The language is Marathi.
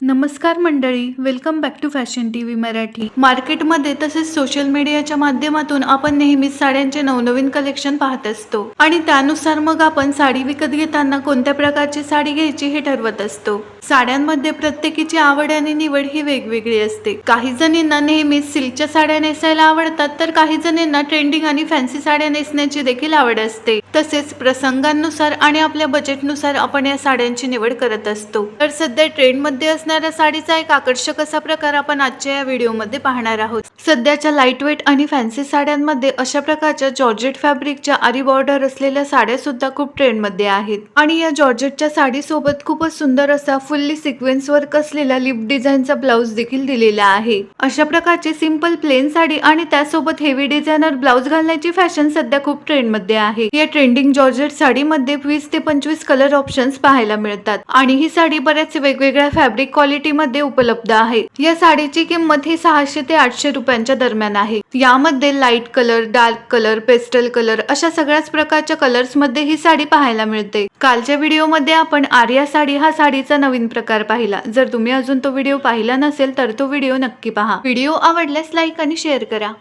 नमस्कार मंडळी welcome back to fashion T V Marathi. मार्केटमध्ये तसेच सोशल मीडियाच्या माध्यमातून आपण नेहमीच साड्यांचे नवनवीन कलेक्शन पाहत असतो. आणि त्यानुसार मग आपण साडी विकत घेताना कोणत्या प्रकारची साडी घ्यायची हे ठरवत असतो. साड्यांमध्ये प्रत्येकीची आवड आणि निवड ही वेगवेगळी असते. काही जणींना नेहमीच सिल्कच्या साड्या नेसायला आवडतात तर काही जणींना ट्रेंडिंग आणि फॅन्सी साड्या नेसण्याची देखील आवड असते. तसेच प्रसंगांनुसार आणि आपल्या बजेटनुसार आपण या साड्यांची निवड करत असतो. तर सध्या ट्रेंडमध्ये असणाऱ्या साडीचा एक आकर्षक असा प्रकार आपण आजच्या या व्हिडिओमध्ये पाहणार आहोत. सध्याच्या लाइट वेट आणि फॅन्सी साड्यांमध्ये अशा प्रकारच्या जॉर्जेट फॅब्रिकच्या आरी बॉर्डर असलेल्या साड्या सुद्धा खूप ट्रेंडमध्ये आहेत. आणि या जॉर्जेटच्या साडीसोबत खूपच सुंदर असा फुल्ली सिक्वेन्स वर्क असलेला लिप डिझाईनचा ब्लाउज देखील दिलेला आहे. अशा प्रकारची सिंपल प्लेन साडी आणि त्यासोबत हेवी डिझायनर ब्लाउज घालण्याची फॅशन सध्या खूप ट्रेंडमध्ये आहे. या ट्रेंडिंग जॉर्जेट साडीमध्ये वीस ते पंचवीस कलर ऑप्शन्स पाहायला मिळतात. आणि ही साडी बऱ्याच वेगवेगळ्या फॅब्रिक क्वालिटीमध्ये उपलब्ध आहे. या साडीची किंमत ही सहाशे ते आठशे रुपयांच्या दरम्यान आहे. यामध्ये light colour dark colour pastel colour अशा सगळ्याच प्रकारच्या कलर्समध्ये ही साडी पाहायला मिळते. कालच्या व्हिडिओमध्ये आपण आर्या साडी हा साडीचा नवीन प्रकार पाहिला. जर तुम्ही अजून तो व्हिडिओ पाहिला नसेल तर तो व्हिडिओ नक्की पहा. व्हिडिओ आवडल्यास लाईक आणि शेअर करा.